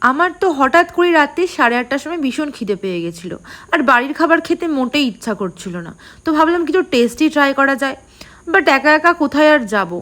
আমার তো হঠাৎ করে রাতে সাড়ে আটটার সময় ভীষণ খিদে পেয়ে গেছিল। আর বাড়ির খাবার খেতে মোটেই ইচ্ছা করছিল না। তো ভাবলাম কিছু টেস্টি ট্রাই করা যায়। বাট একা একা কোথায় আর যাব?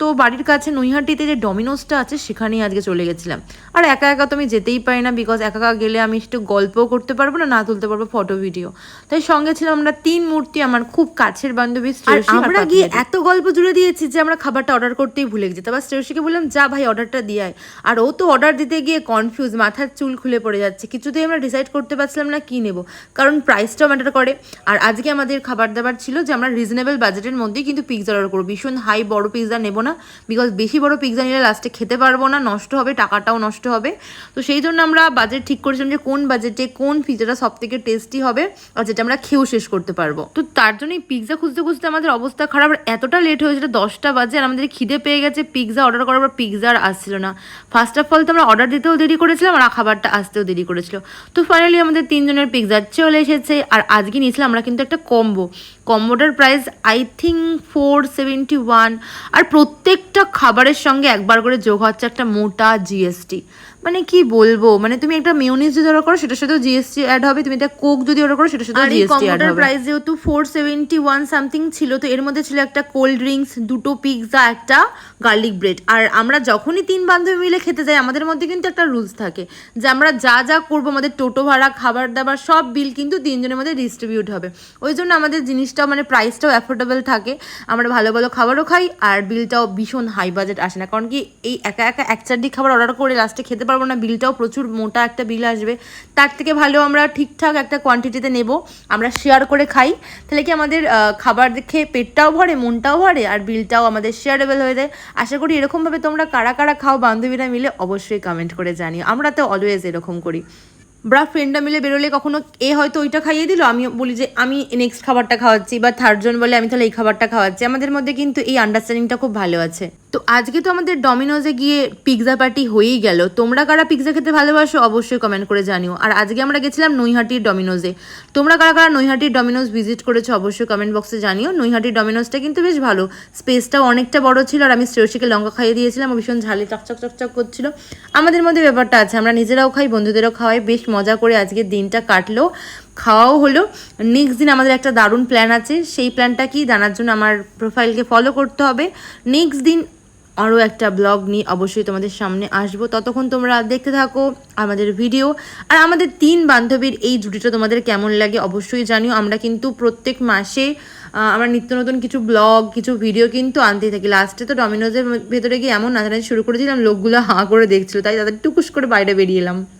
তো বাড়ির কাছে নৈহাটিতে যে ডমিনোসটা আছে সেখানেই আজকে চলে গেছিলাম। আর একা একা তো আমি যেতেই পারি না বিকজ একা একা গেলে আমি একটু গল্পও করতে পারব না না তুলতে পারব ফটো ভিডিও তাই সঙ্গে ছিলাম আমরা তিন মূর্তি আমার খুব কাছের বান্ধবী আমরা গিয়ে এত গল্প জুড়ে দিয়েছি যে আমরা খাবারটা অর্ডার করতেই ভুলে গেছি। তারপর শ্রেয়সীকে বললাম যা ভাই অর্ডারটা দিয়ে আয়। আর ও তো অর্ডার দিতে গিয়ে কনফিউজ মাথার চুল খুলে পড়ে যাচ্ছে। কিছুতেই আমরা ডিসাইড করতে পারছিলাম না কি নেব কারণ প্রাইসটাও ম্যাটার করে। আর আজকে আমাদের খাবার দাবার ছিল যে আমরা রিজনেবল বাজেটের মধ্যেই কিন্তু পিৎজা অর্ডার করব। ভীষণ হাই বড় পিৎজা নেব না বিকজ বেশি বড় পিৎজা নিলে লাস্টে খেতে পারব না, নষ্ট হবে, টাকাটাও নষ্ট হবে। তো সেই জন্য আমরা বাজেট ঠিক করেছিলাম যে কোন বাজেটে কোন পিৎজাটা সব থেকে টেস্টি হবে আর যেটা আমরা খেয়েও শেষ করতে পারব। তো তার জন্য এই পিৎজা খুঁজতে খুঁজতে আমাদের অবস্থা খারাপ এতটা লেট হয়েছিল দশটা বাজে আর আমাদের খিদে পেয়ে গেছে পিৎজা অর্ডার করার পর পিৎজা আর আসছিল না। ফার্স্ট অফ অল তো আমরা অর্ডার দিতেও দেরি করেছিলাম আর খাবারটা আসতেও দেরি করেছিল। তো ফাইনালি আমাদের তিনজনের পিৎজা চলে এসেছে, আর আজকে নিয়েছিলাম আমরা কিন্তু একটা combo কম্বোটার price I think four seventy one আর প্রত্যেকটা খাবারের সঙ্গে একবার করে যোগ হচ্ছে একটা মোটা জিএসটি মানে কি বলব? মানে তুমি একটা মিউনিস যদি অর্ডার করো সেটার সাথেও জিএসটি অ্যাড হবে। তুমি একটা কোক যদি অর্ডার করো সেটার সাথেও জিএসটি অ্যাড হবে। প্রাইস যেহেতু ফোর সেভেন্টি ওয়ান সামথিং ছিল তো এর মধ্যে ছিল একটা কোল্ড ড্রিঙ্কস দুটো পিৎজা একটা গার্লিক ব্রেড আর আমরা যখনই তিন বান্ধবী মিলে খেতে যাই আমাদের মধ্যে কিন্তু একটা রুলস থাকে যে আমরা যা যা করব আমাদের টোটো ভাড়া খাবার দাবার সব বিল কিন্তু তিনজনের মধ্যে ডিস্ট্রিবিউট হবে। ওই জন্য আমাদের জিনিসটাও মানে প্রাইসটাও অ্যাফোর্ডেবল থাকে। আমরা ভালো ভালো খাবারও খাই আর বিলটাও ভীষণ হাই বাজেট আসে না। কারণ কি এই একা একা এক চারটি খাবার অর্ডার করে লাস্টে খেতে পারব না, বিলটাও প্রচুর মোটা একটা বিল আসবে। তার থেকে ভালো আমরা ঠিকঠাক একটা কোয়ান্টিটিতে নেব, আমরা শেয়ার করে খাই। তাহলে কি আমাদের খাবার দেখে পেটটাও ভরে, মনটাও ভরে, আর বিলটাও আমাদের শেয়ারেবল হয়ে যায়? আশা করি এরকমভাবে তোমরা কারা কারা খাও বান্ধবীরা মিলে অবশ্যই কমেন্ট করে জানিও। আমরা তো অলওয়েজ এরকম করি। ব্রা ফ্রেন্ডরা মিলে বেরোলে কখনো এ হয়তো ওইটা খাইয়ে দিল আমি বলি যে আমি নেক্সট খাবারটা খাওয়াচ্ছি, বা থার্ডজন বলে আমি তাহলে এই খাবারটা খাওয়াচ্ছি। আমাদের মধ্যে কিন্তু এই আন্ডারস্ট্যান্ডিংটা খুব ভালো আছে। তো আজকে তো আমাদের ডমিনোজে গিয়ে পিৎজা পার্টি হয়েই গেল। তোমরা কারা পিৎজা খেতে ভালোবাসো অবশ্যই কমেন্ট করে জানিও। আর আজকে আমরা গেছিলাম নৈহাটির ডমিনোজে তোমরা কারা কারা নৈহাটির ডমিনোজ ভিজিট করেছ অবশ্যই কমেন্ট বক্সে জানিও। নৈহাটির ডমিনোজটা কিন্তু বেশ ভালো। স্পেসটাও অনেকটা বড় ছিল আর আমি শ্রেয়সীকে লঙ্কা খাইয়ে দিয়েছিলাম ভীষণ ঝালি চকচক চকচক করছিল। আমাদের মধ্যে ব্যাপারটা আছে, আমরা নিজেরাও খাই, বন্ধুদেরও খাওয়াই, বেশ মজা করে আজকের দিনটা কাটলো। খাওয়াও হলো। নেক্সট দিন আমাদের একটা দারুণ প্ল্যান আছে। সেই প্ল্যানটা কি? জানার জন্য আমার প্রোফাইলকে ফলো করতে হবে। নেক্সট দিন আরও একটা ব্লগ নিয়ে অবশ্যই তোমাদের সামনে আসব। ততক্ষণ তোমরা দেখতে থাকো আমাদের ভিডিও। আর আমাদের তিন বান্ধবীর এই জুটিটা তোমাদের কেমন লাগে অবশ্যই জানিও। আমরা কিন্তু প্রত্যেক মাসে আমরা নিত্য নতুন কিছু ব্লগ, কিছু ভিডিও কিন্তু আনতেই থাকি। লাস্টে তো ডমিনোজের ভেতরে গিয়ে এমন নাচানাচি শুরু করেছিলাম, লোকগুলো হাঁ করে দেখছিল, তাই তাদের টুকুস করে বাইরে বেরিয়ে এলাম।